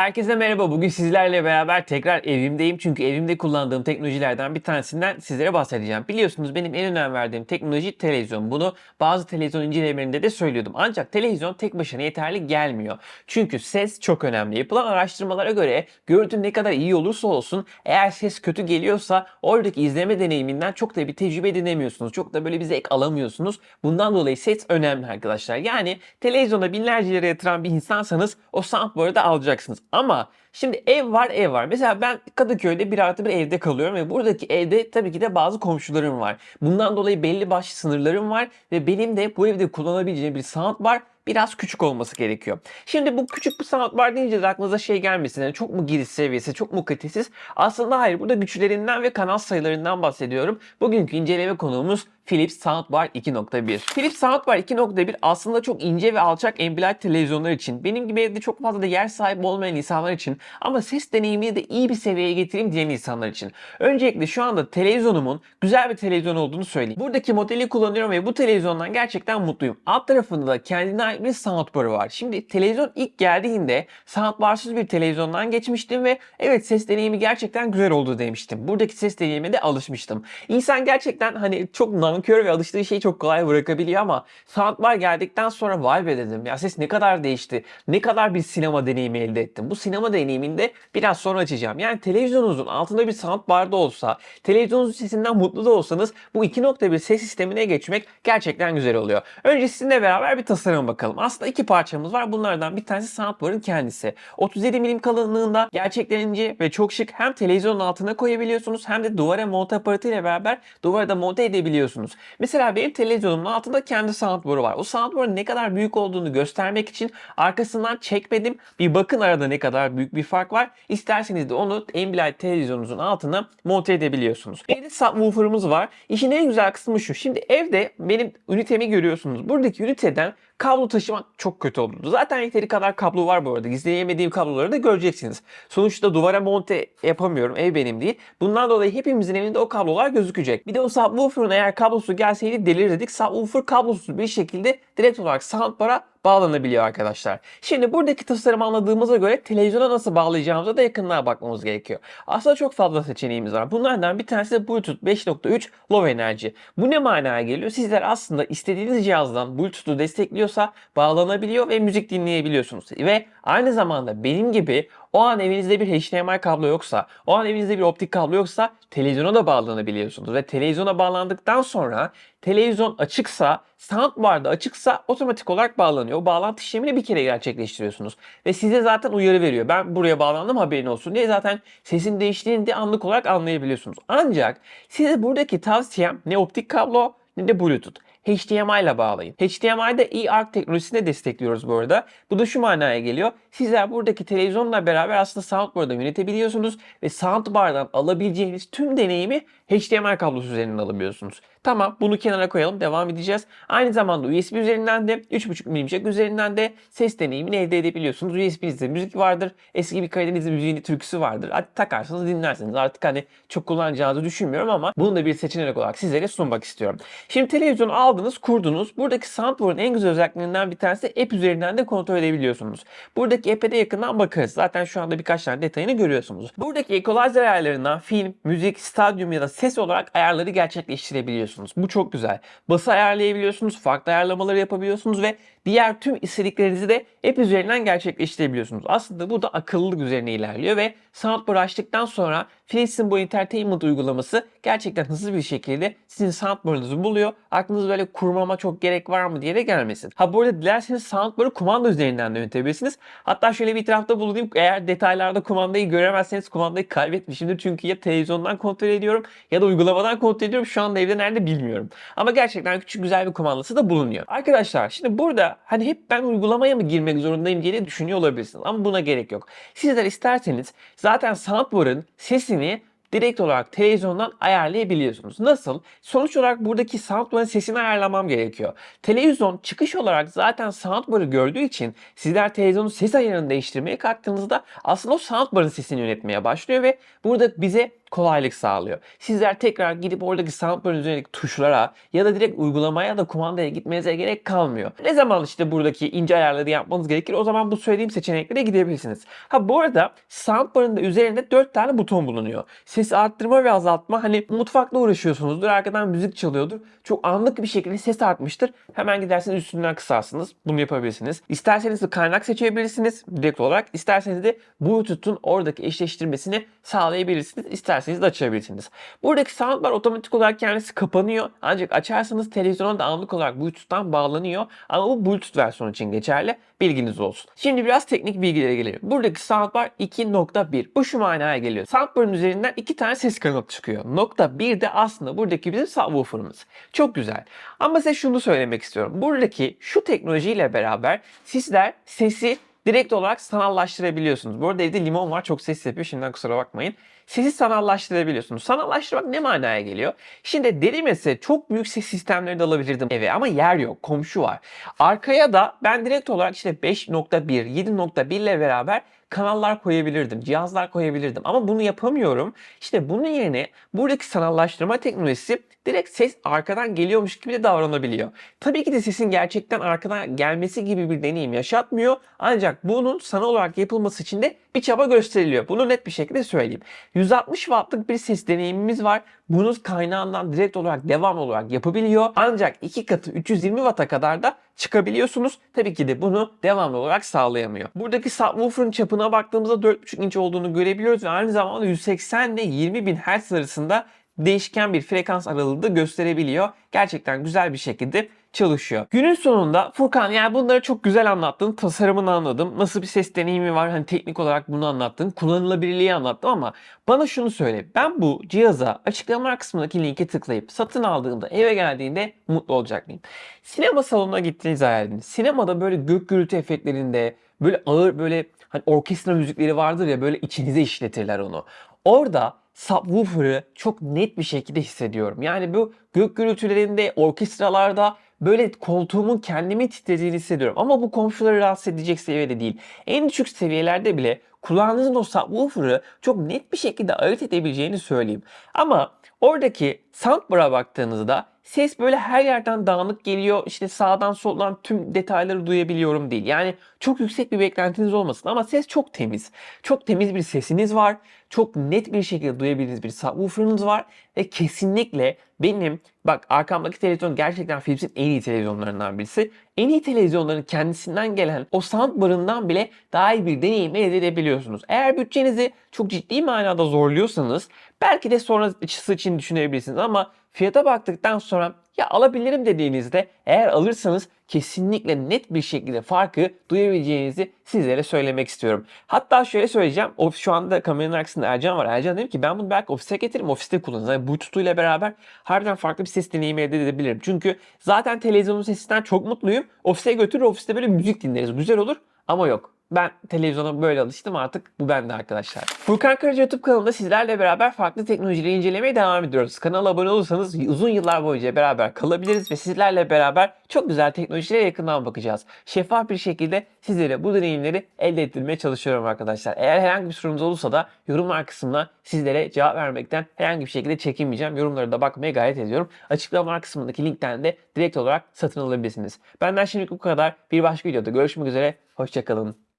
Herkese merhaba. Bugün sizlerle beraber tekrar evimdeyim. Çünkü evimde kullandığım teknolojilerden bir tanesinden sizlere bahsedeceğim. Biliyorsunuz benim en önem verdiğim teknoloji televizyon. Bunu bazı televizyon incelemelerinde de söylüyordum. Ancak televizyon tek başına yeterli gelmiyor. Çünkü ses çok önemli. Yapılan araştırmalara göre görüntü ne kadar iyi olursa olsun eğer ses kötü geliyorsa oradaki izleme deneyiminden çok da bir tecrübe edinemiyorsunuz. Çok da böyle bir zevk alamıyorsunuz. Bundan dolayı ses önemli arkadaşlar. Yani televizyona binlerce lira yatıran bir insansanız o soundboard'u da alacaksınız. Ama şimdi ev var ev var. Mesela ben Kadıköy'de bir artı bir evde kalıyorum ve buradaki evde tabii ki de bazı komşularım var. Bundan dolayı belli başlı sınırlarım var ve benim de bu evde kullanabileceğim bir soundbar biraz küçük olması gerekiyor. Şimdi bu küçük bir soundbar deyince de aklınıza şey gelmesin. Yani çok mu giriş seviyesi, çok mu kalitesiz? Aslında hayır. Burada güçlerinden ve kanal sayılarından bahsediyorum. Bugünkü inceleme konuğumuz Philips Soundbar 2.1. Philips Soundbar 2.1 aslında çok ince ve alçak ambilight televizyonlar için, benim gibi evde çok fazla da yer sahibi olmayan insanlar için ama ses deneyimini de iyi bir seviyeye getireyim diyen insanlar için. Öncelikle şu anda televizyonumun güzel bir televizyon olduğunu söyleyeyim. Buradaki modeli kullanıyorum ve bu televizyondan gerçekten mutluyum. Alt tarafında da kendine ait bir soundbar'ı var. Şimdi televizyon ilk geldiğinde soundbarsız bir televizyondan geçmiştim ve evet ses deneyimi gerçekten güzel oldu demiştim. Buradaki ses deneyimine de alışmıştım. İnsan gerçekten hani çok nankör ve alıştığı şeyi çok kolay bırakabiliyor ama soundbar geldikten sonra vay be dedim. Ya ses ne kadar değişti. Ne kadar bir sinema deneyimi elde ettim. Bu sinema deneyiminde biraz sonra açacağım. Yani televizyonunuzun altında bir soundbar da olsa, televizyonunuzun sesinden mutlu da olsanız bu 2.1 ses sistemine geçmek gerçekten güzel oluyor. Önce sizinle beraber bir tasarıma bakalım. Aslında iki parçamız var. Bunlardan bir tanesi soundbar'ın kendisi. 37 milim kalınlığında gerçekten ince ve çok şık. Hem televizyonun altına koyabiliyorsunuz hem de duvara monte aparatıyla beraber duvara da monte edebiliyorsunuz. Mesela benim televizyonumun altında kendi soundbar'ı var. O soundbar'ın ne kadar büyük olduğunu göstermek için arkasından çekmedim. Bir bakın arada ne kadar büyük bir fark var. İsterseniz de onu Ambilight televizyonunuzun altına monte edebiliyorsunuz. Evde subwoofer'ımız var. İşin en güzel kısmı şu. Şimdi evde benim ünitemi görüyorsunuz. Buradaki üniteden kablo taşımak çok kötü olurdu. Zaten yeteri kadar kablo var bu arada. Gizleyemediğim kabloları da göreceksiniz. Sonuçta duvara monte yapamıyorum. Ev benim değil. Bundan dolayı hepimizin evinde o kablolar gözükecek. Bir de o subwoofer'ın eğer kablosu gelseydi delirdik. Subwoofer kablosuz bir şekilde direkt olarak soundbar'a bağlanabiliyor arkadaşlar. Şimdi buradaki tasarımı anladığımıza göre televizyona nasıl bağlayacağımıza da yakından bakmamız gerekiyor. Aslında çok fazla seçeneğimiz var. Bunlardan bir tanesi de Bluetooth 5.3 Low Energy. Bu ne manaya geliyor? Sizler aslında istediğiniz cihazdan Bluetooth'u destekliyorsa bağlanabiliyor ve müzik dinleyebiliyorsunuz. Ve aynı zamanda benim gibi o an evinizde bir HDMI kablo yoksa, o an evinizde bir optik kablo yoksa televizyona da bağlanabiliyorsunuz. Ve televizyona bağlandıktan sonra televizyon açıksa, soundbar da açıksa otomatik olarak bağlanıyor. O bağlantı işlemini bir kere gerçekleştiriyorsunuz. Ve size zaten uyarı veriyor. Ben buraya bağlandım haberin olsun diye zaten sesin değiştiğini de anlık olarak anlayabiliyorsunuz. Ancak size buradaki tavsiyem ne optik kablo ne de Bluetooth. HDMI ile bağlayın. HDMI'de eARC teknolojisini destekliyoruz bu arada. Bu da şu manaya geliyor. Sizler buradaki televizyonla beraber aslında soundbar'da yönetebiliyorsunuz ve soundbar'dan alabileceğiniz tüm deneyimi HDMI kablosu üzerinden alabiliyorsunuz. Tamam bunu kenara koyalım devam edeceğiz. Aynı zamanda USB üzerinden de 3.5 mm jack üzerinden de ses deneyimini elde edebiliyorsunuz. USB'nizde müzik vardır. Eski bir Karadeniz'in müziğini türküsü vardır. Hadi takarsanız dinlersiniz. Artık hani çok kullanacağınızı düşünmüyorum ama bunu da bir seçenek olarak sizlere sunmak istiyorum. Şimdi televizyonu aldınız, kurdunuz. Buradaki soundbar'ın en güzel özelliklerinden bir tanesi app üzerinden de kontrol edebiliyorsunuz. Buradaki app'e de yakından bakarız. Zaten şu anda birkaç tane detayını görüyorsunuz. Buradaki equalizer ayarlarından film, müzik, stadyum ya da ses olarak ayarları gerçekleştirebiliyorsunuz. Bu çok güzel. Bası ayarlayabiliyorsunuz, farklı ayarlamaları yapabiliyorsunuz ve diğer tüm istediklerinizi de app üzerinden gerçekleştirebiliyorsunuz. Aslında bu da akıllılık üzerine ilerliyor ve soundbar açtıktan sonra Philips'in bu Entertainment uygulaması gerçekten hızlı bir şekilde sizin soundbar'ınızı buluyor. Aklınız böyle kurmama çok gerek var mı diye de gelmesin. Ha bu arada dilerseniz soundbar'ı kumanda üzerinden de yönetebilirsiniz. Hatta şöyle bir itirafta bulunayım. Eğer detaylarda kumandayı göremezseniz kumandayı kaybetmişimdir. Çünkü ya televizyondan kontrol ediyorum ya da uygulamadan kontrol ediyorum. Şu anda evde nerede bilmiyorum. Ama gerçekten küçük güzel bir kumandası da bulunuyor. Arkadaşlar şimdi burada hani hep ben uygulamaya mı girmek zorundayım diye de düşünüyor olabilirsiniz. Ama buna gerek yok. Sizler isterseniz zaten soundbar'ın sesini direkt olarak televizyondan ayarlayabiliyorsunuz. Nasıl? Sonuç olarak buradaki soundbar'ın sesini ayarlamam gerekiyor. Televizyon çıkış olarak zaten soundbar'ı gördüğü için sizler televizyonun ses ayarını değiştirmeye kalktığınızda aslında o soundbar'ın sesini yönetmeye başlıyor ve burada bize kolaylık sağlıyor. Sizler tekrar gidip oradaki soundbar'ın üzerindeki tuşlara ya da direkt uygulamaya ya da kumandaya gitmenize gerek kalmıyor. Ne zaman işte buradaki ince ayarları yapmanız gerekir o zaman bu söylediğim seçeneklere gidebilirsiniz. Ha bu arada soundbar'ın da üzerinde 4 tane buton bulunuyor. Ses arttırma ve azaltma hani mutfakla uğraşıyorsunuzdur arkadan müzik çalıyordur. Çok anlık bir şekilde ses artmıştır. Hemen gidersiniz üstünden kısarsınız. Bunu yapabilirsiniz. İsterseniz de kaynak seçebilirsiniz direkt olarak. İsterseniz de Bluetooth'un oradaki eşleştirmesini sağlayabilirsiniz. İsterseniz de açabilirsiniz. Buradaki soundbar otomatik olarak kendisi kapanıyor. Ancak açarsanız televizyona da anlık olarak Bluetooth'tan bağlanıyor. Ama bu Bluetooth versiyonu için geçerli. Bilginiz olsun. Şimdi biraz teknik bilgilere gelelim. Buradaki soundbar 2.1. Bu şu manaya geliyor. Soundbar'ın üzerinden iki tane ses kanalı çıkıyor. Nokta 1 de aslında buradaki bizim subwoofer'ımız. Çok güzel. Ama size şunu söylemek istiyorum. Buradaki şu teknolojiyle beraber sizler sesi direkt olarak sanallaştırabiliyorsunuz. Bu arada evde limon var çok ses yapıyor şimdiden kusura bakmayın. Sesi sanallaştırabiliyorsunuz. Sanallaştırmak ne manaya geliyor? Şimdi dedim ya çok büyük ses sistemleri de alabilirdim eve ama yer yok. Komşu var. Arkaya da ben direkt olarak işte 5.1, 7.1 ile beraber kanallar koyabilirdim, cihazlar koyabilirdim ama bunu yapamıyorum. İşte bunun yerine buradaki sanallaştırma teknolojisi direkt ses arkadan geliyormuş gibi de davranabiliyor. Tabii ki de sesin gerçekten arkadan gelmesi gibi bir deneyim yaşatmıyor. Ancak bunun sanal olarak yapılması için de bir çaba gösteriliyor. Bunu net bir şekilde söyleyeyim. 160 wattlık bir ses deneyimimiz var. Bunun kaynağından direkt olarak devam olarak yapabiliyor. Ancak iki katı 320 watt'a kadar da çıkabiliyorsunuz. Tabii ki de bunu devamlı olarak sağlayamıyor. Buradaki subwoofer'ın çapına baktığımızda 4.5 inç olduğunu görebiliyoruz ve aynı zamanda 180 ile 20 bin Hz arasında değişken bir frekans aralığı da gösterebiliyor. Gerçekten güzel bir şekilde çalışıyor. Günün sonunda Furkan yani bunları çok güzel anlattın. Tasarımını anladım. Nasıl bir ses deneyimi var hani teknik olarak bunu anlattın. Kullanılabilirliği anlattım ama bana şunu söyle. Ben bu cihaza açıklama kısmındaki linke tıklayıp satın aldığımda eve geldiğinde mutlu olacak mıyım? Sinema salonuna gittiğinizi hayal edin. Sinemada böyle gök gürültü efektlerinde böyle ağır böyle hani orkestra müzikleri vardır ya böyle içinize işletirler onu. Orada subwoofer'ı çok net bir şekilde hissediyorum. Yani bu gök gürültülerinde, orkestralarda böyle koltuğumun kendimi titrediğini hissediyorum. Ama bu komşuları rahatsız edecek seviyede değil. En düşük seviyelerde bile kullandığınız o subwoofer'ı çok net bir şekilde ayırt edebileceğini söyleyeyim. Ama oradaki soundbar'a baktığınızda ses böyle her yerden dağınık geliyor. İşte sağdan soldan tüm detayları duyabiliyorum değil. Yani çok yüksek bir beklentiniz olmasın ama ses çok temiz. Çok temiz bir sesiniz var. Çok net bir şekilde duyabildiğiniz bir subwoofer'ınız var. Ve kesinlikle benim bak arkamdaki televizyon gerçekten Philips'in en iyi televizyonlarından birisi. En iyi televizyonların kendisinden gelen o soundbar'ından bile daha iyi bir deneyim elde edebiliyorsunuz. Eğer bütçenizi çok ciddi manada zorluyorsanız belki de sonrası için düşünebilirsiniz ama fiyata baktıktan sonra ya alabilirim dediğinizde eğer alırsanız kesinlikle net bir şekilde farkı duyabileceğinizi sizlere söylemek istiyorum. Hatta şöyle söyleyeceğim. Of, şu anda kameranın arkasında Ercan var. Ercan dedim ki ben bunu belki ofise getiririm. Ofiste kullanırım. Yani Bluetooth ile beraber harbiden farklı bir ses deneyimi elde edebilirim. Çünkü zaten televizyonun sesinden çok mutluyum. Ofise götürür ofiste böyle müzik dinleriz. Güzel olur ama yok. Ben televizyona böyle alıştım artık bu bende arkadaşlar. Furkan Karaca YouTube kanalında sizlerle beraber farklı teknolojileri incelemeye devam ediyoruz. Kanala abone olursanız uzun yıllar boyunca beraber kalabiliriz ve sizlerle beraber çok güzel teknolojilere yakından bakacağız. Şeffaf bir şekilde sizlere bu deneyimleri elde ettirmeye çalışıyorum arkadaşlar. Eğer herhangi bir sorunuz olursa da yorumlar kısmına sizlere cevap vermekten herhangi bir şekilde çekinmeyeceğim. Yorumları da bakmaya gayret ediyorum. Açıklamalar kısmındaki linkten de direkt olarak satın alabilirsiniz. Benden şimdilik bu kadar. Bir başka videoda görüşmek üzere. Hoşçakalın.